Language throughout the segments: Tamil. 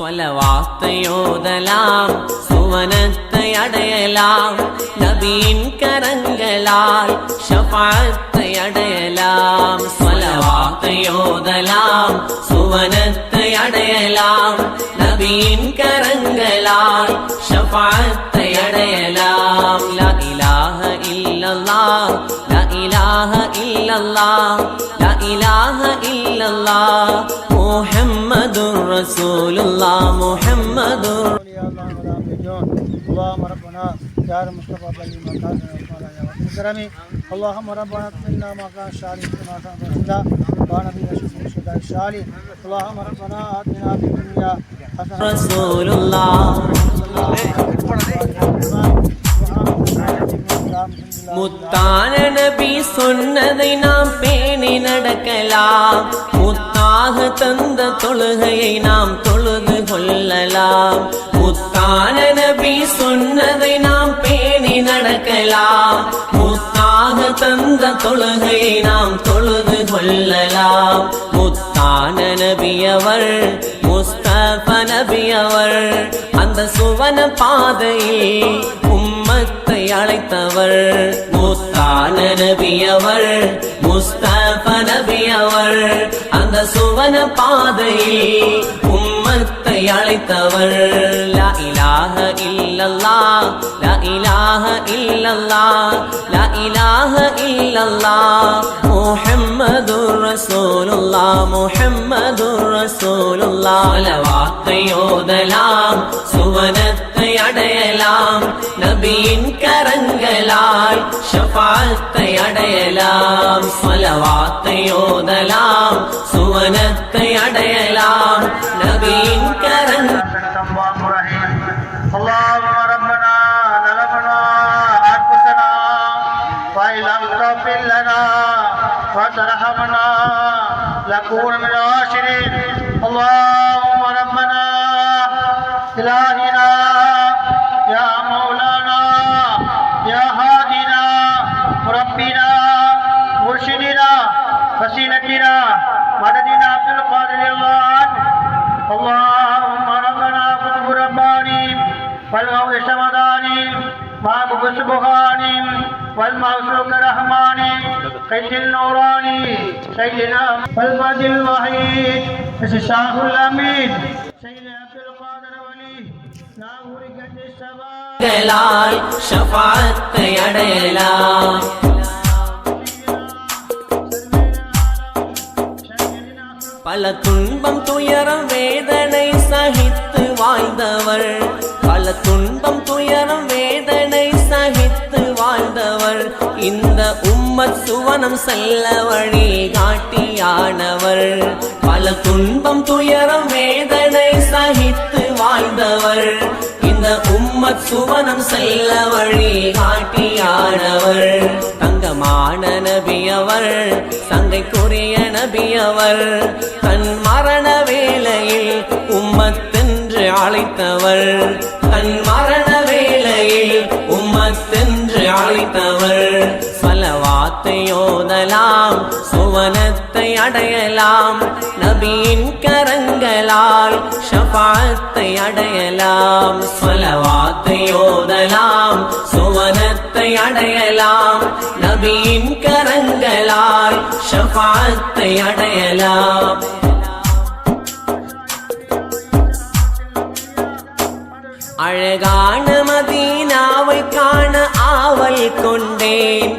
சலவாத்தையோதலாம் சுவனத்தை அடையலாம் நபியின் கரங்களால் ஷபாத்தை அடையலாம். சலவாத்தையோதலாம் சுவனத்தை அடையலாம் நபியின் கரங்களால் ஷபாத்தை அடையலாம். ইল্লাল্লাহ লা ইলাহা ইল্লাল্লাহ মুহাম্মাদুর রাসূলুল্লাহ মুহাম্মাদুর اللهم ربنا دار مصطفى بني مكان كرمي اللهم ربنا اتمنا ما كان شعري كما كان رسولا ونبينا شفيع شهداء الشعري اللهم ربنا اتنا في الدنيا حسنه رسول الله முத்தான நபி சொன்னதை நாம் பேணி நடக்கலாம். முத்தாக தந்த தொழுகையை நாம் தொழுது கொள்ளலாம். முத்தான நபி சொன்னதை நாம் பேணி நடக்கலாம். முத்தாக தந்த தொழுகை நாம் தொழுது கொள்ளலாம். முத்தான நபியவர் முஸ்தப நபியவர் அந்த சுவன பாதையில் உம்மத்தை அழைத்தவர். முத்தான நபியவர் முஸ்தப நபியவர் அந்த சுவன பாதையில் உம்மத்தை அழைத்தவர். லா இலாஹ இல்லல்லா லா இலாஹ இல்லல்லாஹ் லா இலாஹ இல்லல்லாஹ் முஹம்மதுர் ரசூலுல்லாஹ் முஹம்மதுர் ரசூலுல்லாஹ் வார்த்தை ஓதலாம் சுவனத்தை அடையலாம் நபியின் கரங்களால் ஷஃபாத்தை அடையலாம் சொலவாத்தை ஓதலாம் சுவனத்தை அடையலாம் நபியின் கரங்க لكون من الخاسرين اللهم ربنا إلهنا يا مولانا يا هادنا ربنا مرشدنا وسيلتنا مددنا عبد القادر الله اللهم ربنا قطب رباني والموت شمداني معبد سبحاني والموسوق رحماني قيد النوراني سيدنا والمجد الوحيد الشيخ الامين سيد عبد القادر ولي ناغوري قد السبا களால் ஷஃபாத்தை அடையலாம் பல துன்பம் துயரம் வேதனை சகித்து வாழ்ந்தவர் பல துன்பம் சுவனம் செல்ல வழி காட்டியானவர். பல துன்பம் துயரம் வேதனை சகித்து வாழ்ந்தவர். இந்த உம்மத் சுவனம் செல்ல வழி காட்டியானவர். தங்கமான நபியவர் சங்கைக்குரிய நபியவர் தன் மரண வேளையில் உம்மத்தென்று அழைத்தவர். தன் மரண வேளையில் உம்மத்தென்று அழைத்தவர். பலவாத்தை ஓதலாம் சுவனத்தை அடையலாம் நபியின் கரங்களால் ஷபாத்தை அடையலாம். பலவாத்தை ஓதலாம் சுவனத்தை அடையலாம் நபியின் கரங்களால் ஷபாத்தை அடையலாம். அழகான மதீனாவை காண ஆவல் கொண்டேன்.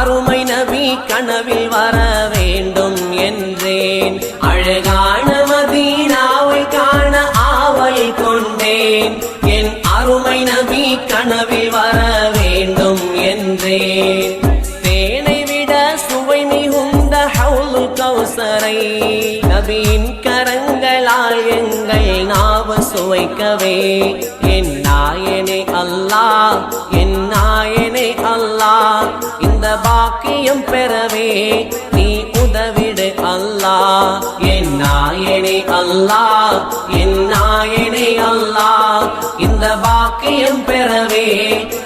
அருமை நபி கனவில் வர வேண்டும் என்றேன். அழகான மதீனாவை காண ஆவல் கொண்டேன். என் அருமை நபி கனவில் வர வேண்டும் என்றேன். தேனை விட சுவை மிகுந்த ஹவுல் கௌசரை நபியின் கரங்களால் எங்கள் நாவ சுவைக்கவே. என் நாயனே அல்லாஹ் என் அல்லா. இந்த பாக்கியம் பெறவே நீ உதவிடு அல்லா. என் நாயனே அல்லாஹ் என் நாயனே அல்லாஹ் இந்த பாக்கியம் பெறவே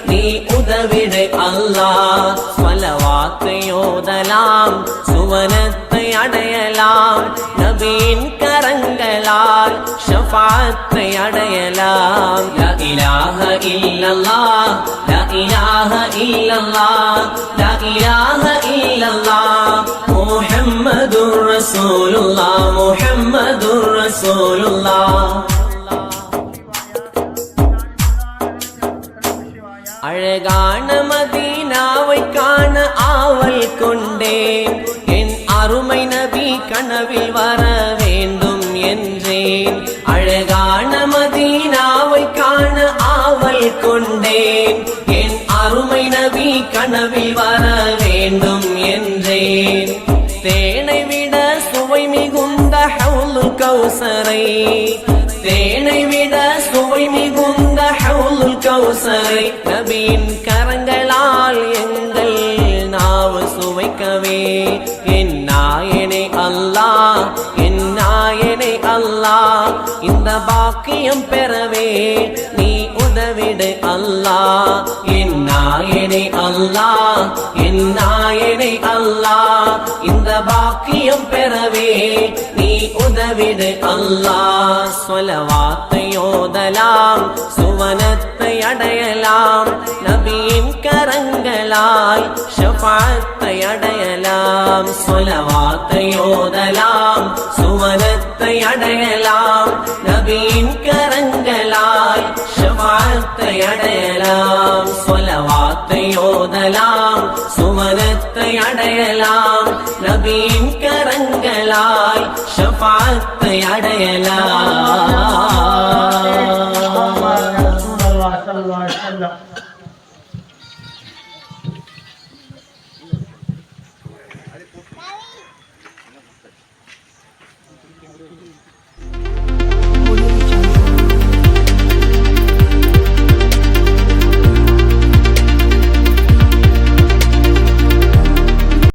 நீ உதவிடு அல்லாஹ் பலவாத்தை ஓதலாம் சுவனத்தை அடையலாம். நபியின் கரங்களால் ஷஃப் ஷஃபாத்தை அடையலாம். லா இலாஹ இல்லல்லாஹ் லா இலாஹ இல்லல்லாஹ் லா இலாஹ இல்லல்லாஹ் முஹம்மதுர் ரசூலுல்லாஹ் முஹம்மதுர் ரசூலுல்லாஹ் அழகான மதீனாவை காண ஆவல் கொண்டேன் அருமை நபி கனவில் வர வேண்டும் என்றேன். அழகான மதீனாவை காண ஆவல் கொண்டேன். என் அருமை நபி கனவில் வர வேண்டும் என்றேன். தேனை விட சுவை மிகுந்த கௌசரை தேனை விட பாக்கியம் பெறவே நீ உதவிடு அல்லா. என் நாயனை அல்லா என் நாயனை அல்லா. இந்த பாக்கியம் பெறவே நீ உதவிடு அல்லா. சொலவாத்தை ஓதலாம் சுவனத்தை அடையலாம். நபியின் கரங்க ായി ഷഫാത്തയടയലാം സ്വലവാത്തയോതലാം സുവനത്തയടയലാം നബീൻ കരങ്കലായി ഷഫാത്തയടയലാം സ്വലവാത്തയോതലാം സുവനത്തയടയലാം നബീൻ കരങ്കലായി ഷഫാത്തയടയലാം